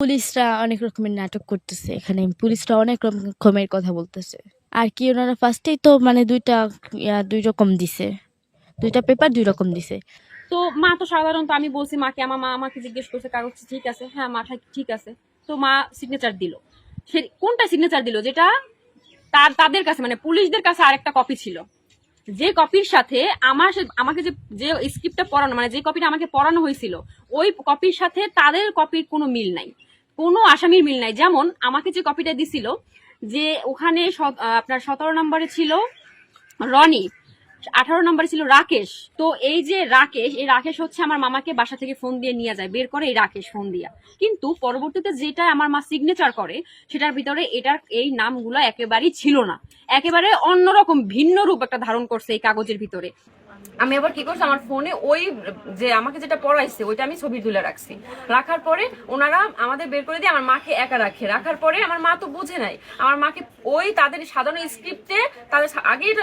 পুলিশরা অনেক রকমের নাটক করতেছে এখানে। পুলিশরা অনেক রকমের কথা বলতেছে। আর কি ওনারা ফার্স্টেই তো মানে দুইটা দুই রকম দিছে। দুইটা পেপার দুই রকম দিছে। তো মা তো সাধারণত আমি বলছি, মাকে, আমার মা আমাকে জিজ্ঞেস করছে, কাগজ ঠিক আছে? হ্যাঁ মা ঠিক আছে। তো মা সিগনেচার দিল। সে কোনটা সিগনেচার দিল? যেটা তার, তাদের কাছে মানে পুলিশদের কাছে আরেকটা কপি ছিল। যে কপির সাথে আমার আমাকে যে যে স্ক্রিপ্টটা পড়ানো মানে যে কপিটা আমাকে পড়ানো হয়েছিল, ওই কপির সাথে তাদের কপির কোনো মিল নাই। কোনো আসামির মিল নাই। যেমন আমাকে যে কপিটা দিছিল যে ওখানে আপনার সতেরো নম্বরে ছিল রনি, আঠারো নম্বরে ছিল রাকেশ। তো এই যে রাকেশ, এই রাকেশ হচ্ছে আমার মামাকে বাসা থেকে ফোন দিয়ে নিয়ে যায়, বের করে এই রাকেশ ফোন দিয়া। কিন্তু পরবর্তীতে যেটা আমার মা সিগনেচার করে, সেটার ভিতরে এটার এই নামগুলো একেবারেই ছিল না। একেবারে অন্যরকম, ভিন্ন রূপ একটা ধারণ করছে এই কাগজের ভিতরে। আমি আবার কি করছি, আমার ফোনে ওই যে আমাকে যেটা পড়াইছে, ওইটা আমি ছবি তুলে রাখছি। রাখার পরে ওনারা আমাদের বের করে দিয়ে আমার মাকে একা রাখে। রাখার পরে আমার মা তো বুঝে নাই। আমার মাকে ওই তাদের সাধারণ স্ক্রিপ্টে তাদের আগে এটা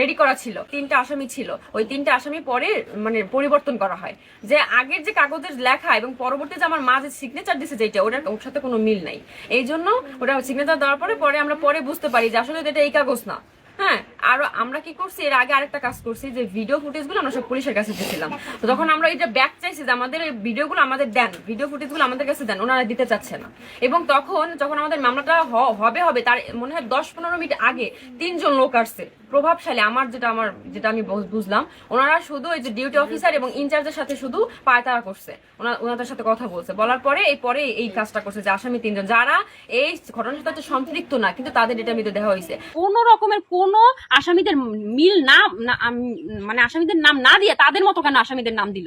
রেডি করা ছিল। তিনটা আসামি ছিল। ওই তিনটা আসামি পরে মানে পরিবর্তন করা হয়। যে আগের যে কাগজের লেখা এবং পরবর্তী যে আমার মা যে সিগনেচার দিছে যেটা ওটার ওর সাথে কোনো মিল নাই। এই জন্য ওটা সিগনেচার দেওয়ার পরে পরে আমরা পরে বুঝতে পারি যে আসলে এটা এই কাগজ না। হ্যাঁ? আর আমরা কি করছি, এর আগে আরেকটা কাজ করছি, যে ভিডিও ফুটেজগুলো আমরা সব পুলিশের কাছে দিয়েছিলাম। তো তখন আমরা এটা ব্যাক চাইছি যে আমাদের এই ভিডিওগুলো আমাদের দেন ভিডিও ফুটেজগুলো আমাদের কাছে দেন, ওনারা দিতে চাচ্ছে না। এবং তখন, যখন আমাদের মামলাটা হবে হবে, তার মনে হয় দশ পনেরো মিনিট আগে তিনজন লোক আসছে, প্রভাবশালী, আমার যেটা আমার, যেটা আমি বুঝলাম, ওনারা শুধু এই যে ডিউটি অফিসার এবং ইনচার্জের সাথে শুধু পায়তারা করছে ওনাদের সাথে কথা বলছে। বলার পরে এই পরে এই কাজটা করছে যে আসামি তিনজন, যারা এই ঘটনার সাথে সম্পৃক্ত না, কিন্তু তাদের এটা মিতে দেওয়া হয়েছে। কোন রকমের কোন আসামিদের মিল না মানে আসামিদের নাম না দিয়ে তাদের মতো কেন আসামিদের নাম দিল?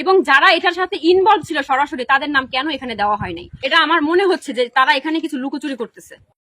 এবং যারা এটার সাথে ইনভলভ ছিল সরাসরি তাদের নাম কেন এখানে দেওয়া হয় নাই? এটা আমার মনে হচ্ছে যে তারা এখানে কিছু লুকোচুরি করতেছে।